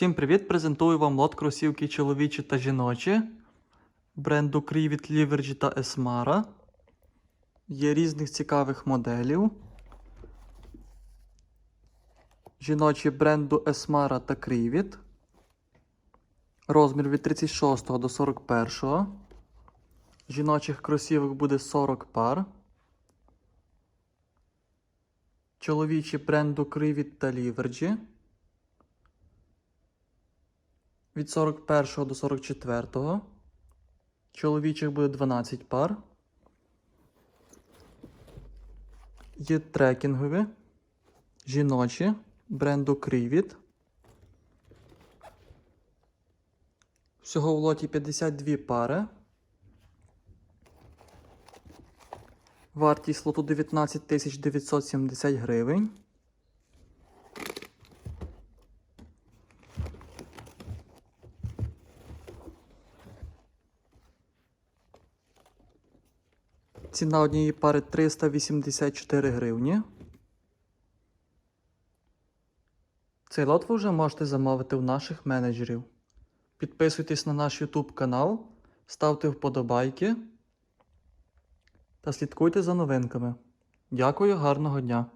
Всім привіт! Презентую вам лот кросівки чоловічі та жіночі бренду Крівіт, Ліверджі та Esmara. Є різних цікавих моделів. Жіночі бренду Esmara та Крівіт. Розмір від 36 до 41. Жіночих кросівок буде 40 пар. Чоловічі бренду Крівіт та Ліверджі від 41 до 44. Чоловічих буде 12 пар. Є трекінгові, жіночі бренду Крівіт. Всього в лоті 52 пари. Вартість лоту 19 970 гривень. Ціна однієї пари 384 гривні. Цей лот ви вже можете замовити у наших менеджерів. Підписуйтесь на наш YouTube канал, ставте вподобайки та слідкуйте за новинками. Дякую, гарного дня!